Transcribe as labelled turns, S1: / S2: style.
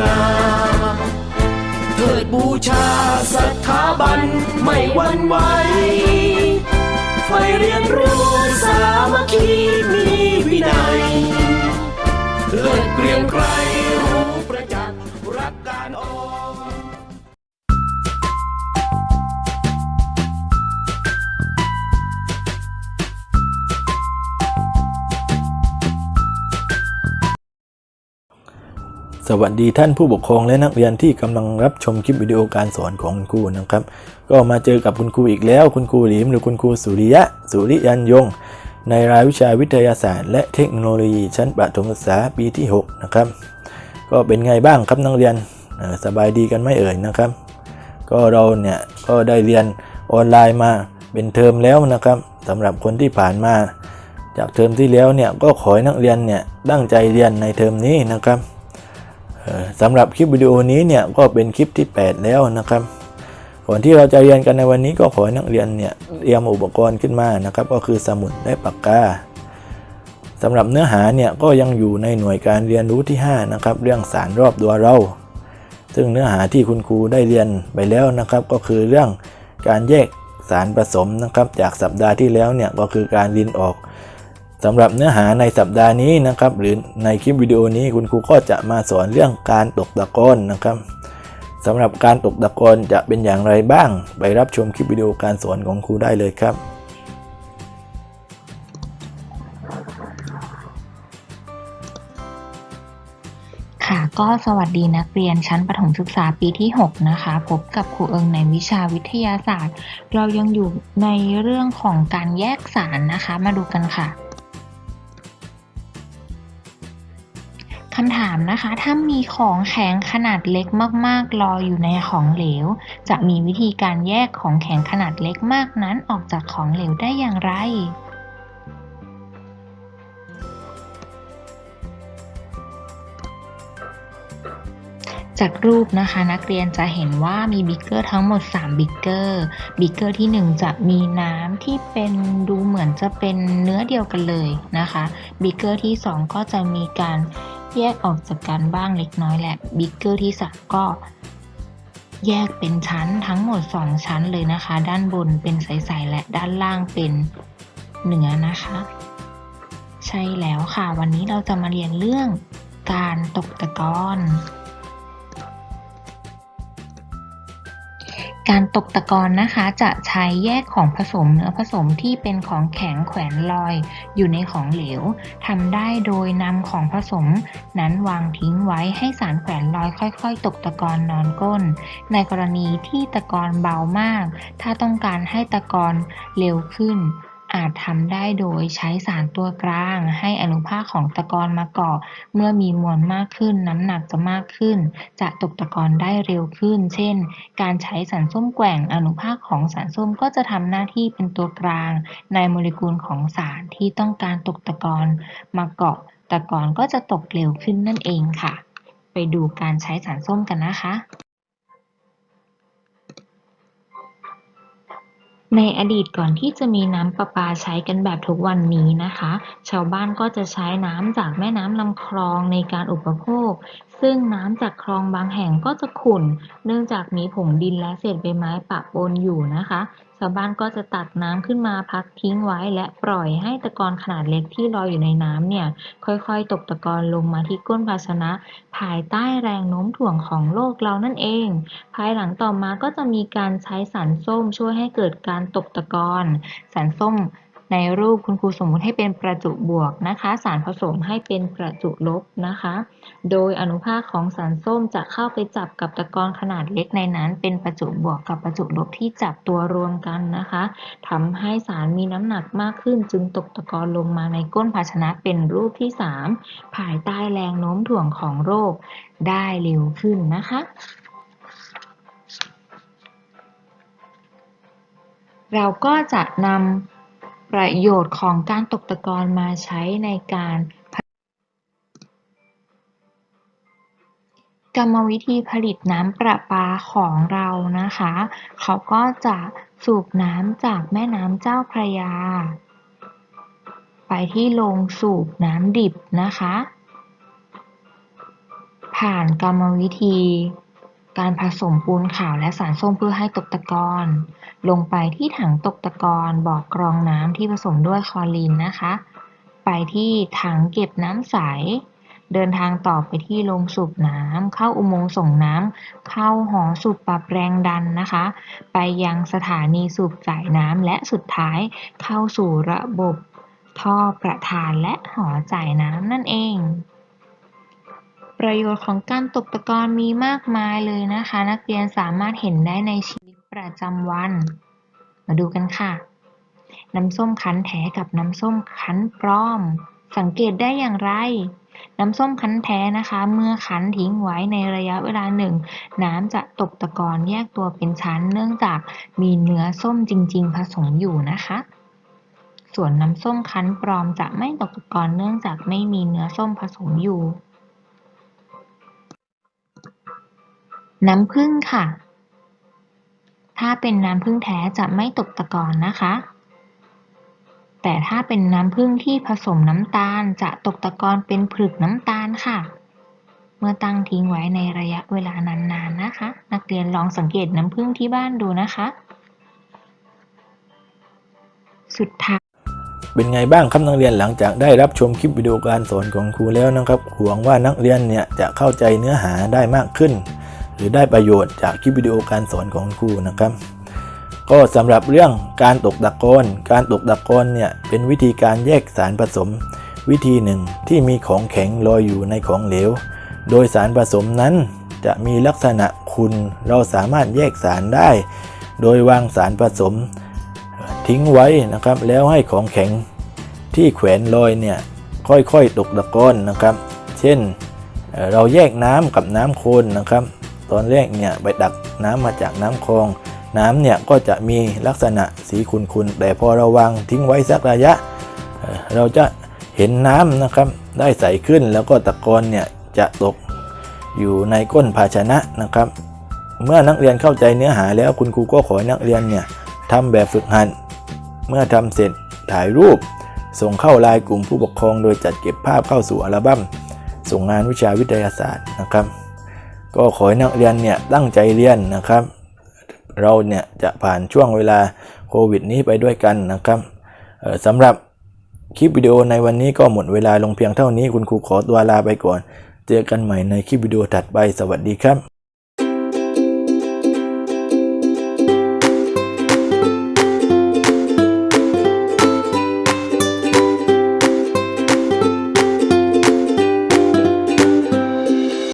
S1: งาเถิดบูชาสถาบันไม่หวั่นไหวไฟเรียนรู้สามัคคีมีวินัยเลิศเกรียงไกร
S2: วัสดีท่านผู้ปกครองและนักเรียนที่กำลังรับชมคลิปวิดีโอการสอนของคุณครูนะครับ ก็มาเจอกับคุณครูอีกแล้ว คุณครูหลิมหรือคุณครูสุริยะ สุริยันยง ในรายวิชาวิทยาศาสตร์ และเทคโนโลยีชั้นประถมศึกษาปีที่ 6 นะครับ ก็เป็นไงบ้างครับนักเรียนสบายดีกันไม่เอ่ยนะครับ ก็เราเนี่ยก็ได้เรียนออนไลน์มาเป็นเทอมแล้วนะครับสำหรับคนที่ผ่านมา จากเทอมที่แล้วเนี่ยก็ขอให้นักเรียนเนี่ยตั้งใจเรียนในเทอมนี้นะครับ สำหรับคลิปวิดีโอนี้เนี่ยก็เป็นคลิปที่ 8 แล้วนะครับก่อนที่เราจะเรียนกันในวันนี้ก็ขอให้นักเรียนเนี่ยเตรียมอุปกรณ์ขึ้นมานะครับ ก็คือสมุดและปากกาสำหรับเนื้อหาเนี่ยก็ยังอยู่ในหน่วยการเรียนรู้ที่ 5 นะครับ เรื่องสารรอบตัวเรา ซึ่งเนื้อหาที่คุณครูได้เรียนไปแล้วนะครับ ก็คือเรื่องการแยกสารผสมนะครับ จากสัปดาห์ที่แล้วเนี่ยก็คือการลินออก สำหรับเนื้อหาในสัปดาห์นี้นะครับ หรือในคลิปวิดีโอนี้คุณครูก็จะมาสอนเรื่องการตกตะกอนนะครับสำหรับการตกตะกอนจะเป็นอย่างไรบ้าง ไปรับชมคลิปวิดีโอการสอนของครูได้เลยครับ
S3: ค่ะก็สวัสดีนักเรียนชั้นประถมศึกษาปีที่ 6 นะคะ พบกับครูเอิงในวิชาวิทยาศาสตร์ เรายังอยู่ในเรื่องของการแยกสารนะคะมาดูกันค่ะำถามนะคะ ถ้ามีของแข็งขนาดเล็กมากๆรออยู่ในของเหลว จะมีวิธีการแยกของแข็งขนาดเล็กมากนั้นออกจากของเหลวได้อย่างไรจากรูปนะคะนักเรียนจะเห็นว่ามีบิ๊กเกอร์ทั้งหมด 3 บิ๊กเกอร์บิ๊กเกอร์ที่ 1 จะมีน้ำที่เป็นดูเหมือนจะเป็นเนื้อเดียวกันเลยนะคะบิ๊กเกอร์ที่ 2 ก็จะมีการ แยกออกจากกันบ้างเล็กน้อยแหละบิ๊กเกอร์ที่สัก็ แยกเป็นชั้นทั้งหมด 2 ชั้นเลยนะคะ ด้านบนเป็นใสๆและด้านล่างเป็นเนื้อนะคะ ใช่แล้วค่ะ วันนี้เราจะมาเรียนเรื่องการตกตะกอน การตกตะกอนนะคะจะใช้แยกของผสมเนื้อผสมที่เป็นของแข็งแขวนลอย อยู่ในของเหลวทำได้โดยนำของผสม นั้นวางทิ้งไว้ให้สารแขวนลอยค่อย ๆ ตกตะกอนนอนก้น ในกรณีที่ตะกอนเบามาก ถ้าต้องการให้ตะกอนเร็วขึ้น อาจทำได้โดยใช้สารตัวกลาง ให้อนุภาคของตะกอนมาเกาะ เมื่อมีมวลมากขึ้นน้ำหนักจะมากขึ้น จะตกตะกอนได้เร็วขึ้น เช่น การใช้สารส้มแกว่งอนุภาคของสารส้มก็จะทำหน้าที่เป็นตัวกลาง ในโมเลกุลของสารที่ต้องการตกตะกอนมาเกาะ ตะกอนก็จะตกเร็วขึ้นนั่นเองค่ะ ไปดูการใช้สารส้มกันนะคะ ในอดีตก่อนที่จะมีน้ำประปาใช้กันแบบทุกวันนี้นะคะ ชาวบ้านก็จะใช้น้ำจากแม่น้ำลำคลองในการอุปโภคซึ่งน้ำจากคลองบางแห่งก็จะขุ่น เนื่องจากมีผงดินและเศษใบไม้ปะปนอยู่นะคะ ชาวบ้านก็จะตักน้ำขึ้นมาพักทิ้งไว้ และปล่อยให้ตะกอนขนาดเล็กที่ลอยอยู่ในน้ำเนี่ย ค่อยๆ ตกตะกอนลงมาที่ก้นภาชนะ ภายใต้แรงโน้มถ่วงของโลกเรานั่นเอง ภายหลังต่อมาก็จะมีการใช้สารส้มช่วยให้เกิดการตกตะกอนสารส้ม ในรูปคุณครูสมมุติให้เป็นประจุบวกนะคะ สารผสมให้เป็นประจุลบนะคะ โดยอนุภาคของสารส้มจะเข้าไปจับกับตะกอนขนาดเล็กในนั้น เป็นประจุบวกกับประจุลบที่จับตัวรวมกันนะคะทำให้สารมีน้ำหนักมากขึ้นจึงตกตะกอนลงมาในก้นภาชนะเป็นรูปที่ 3 ภายใต้แรงโน้มถ่วงของโลกได้เร็วขึ้นนะคะเราก็จะนำ ประโยชน์ของการตกตะกอนมาใช้ในการกรรมวิธีผลิตน้ำประปาของเรานะคะ เขาก็จะสูบน้ำจากแม่น้ำเจ้าพระยา ไปที่โรงสูบน้ำดิบนะคะ ผ่านกรรมวิธี การผสมปูนขาวและสารส้มเพื่อให้ตกตะกอนลงไปที่ถังตกตะกอนบ่อกรองน้ำที่ผสมด้วยคลอรีนนะคะ ไปที่ถังเก็บน้ำใส เดินทางต่อไปที่โรงสูบน้ำเข้าอุโมงค์ส่งน้ำเข้าหอสูบปรับแรงดันนะคะ ไปยังสถานีสูบจ่ายน้ำและสุดท้ายเข้าสู่ระบบท่อประทานและหอจ่ายน้ำนั่นเอง ประโยชน์ของการตกตะกอนมีมากมายเลยนะคะ นักเรียนสามารถเห็นได้ในชีวิตประจำวัน มาดูกันค่ะ น้ำส้มคั้นแท้กับน้ำส้มคั้นปลอม สังเกตได้อย่างไร น้ำส้มคั้นแท้นะคะ เมื่อคั้นทิ้งไว้ในระยะเวลาหนึ่ง น้ำจะตกตะกอนแยกตัวเป็นชั้น เนื่องจากมีเนื้อส้มจริง ๆ ผสมอยู่นะคะส่วนน้ำส้มคั้นปลอมจะไม่ตกตะกอนเนื่องจากไม่มีเนื้อส้มผสมอยู่ น้ำผึ้งค่ะ ถ้าเป็นน้ำผึ้งแท้จะไม่ตกตะกอนนะคะ แต่ถ้าเป็นน้ำผึ้งที่ผสมน้ำตาลจะตกตะกอนเป็นผลึกน้ำตาลค่ะ เมื่อตั้งทิ้งไว้ในระยะเวลานานๆนะคะ นักเรียนลองสังเกตน้ำผึ้งที่บ้านดูนะคะ สุดท้าย
S2: เป็นไงบ้างครับนักเรียนหลังจากได้รับชมคลิปวิดีโอการสอนของครูแล้วนะครับหวังว่านักเรียนเนี่ยจะเข้าใจเนื้อหาได้มากขึ้น รือได้ประโยชน์จากคลิปวิดีโอการสอนของครูนะครับ ก็สำหรับเรื่องการตกตะกอนการตกตะกอนเนี่ยเป็นวิธีการแยกสารผสม วิธีหนึ่งที่มีของแข็งลอยอยู่ในของเหลว โดยสารผสมนั้นจะมีลักษณะคุณเราสามารถแยกสารได้ โดยวางสารผสมทิ้งไว้นะครับ แล้วให้ของแข็งที่แขวนลอยเนี่ยค่อยๆตกตะกอนนะครับ เช่นเราแยกน้ำกับน้ำโคลนนะครับ ตอนแรกเนี่ยไปดักน้ำมาจากน้ำคลอง น้ำเนี่ยก็จะมีลักษณะสีขุ่นๆแต่พอเราวางทิ้งไว้สักระยะเอ่อเราจะเห็นน้ำนะครับได้ใสขึ้นแล้วก็ตะกอนเนี่ยจะตกอยู่ในก้นภาชนะนะครับ เมื่อนักเรียนเข้าใจเนื้อหาแล้วคุณครูก็ขอให้นักเรียนเนี่ยทำแบบฝึกหัดเมื่อทำเสร็จถ่ายรูป ส่งเข้าไลน์กลุ่มผู้ปกครอง โดยจัดเก็บภาพเข้าสู่อัลบั้มส่งงานวิชาวิทยาศาสตร์นะครับ ก็ขอให้นักเรียนเนี่ยตั้งใจเรียนนะครับ เราเนี่ยจะผ่านช่วงเวลาโควิดนี้ไปด้วยกันนะครับสำหรับคลิปวิดีโอในวันนี้ก็หมดเวลาลงเพียงเท่านี้คุณครูขอตัวลาไปก่อน เจอกันใหม่ในคลิปวิดีโอถัดไปสวัสดีครับ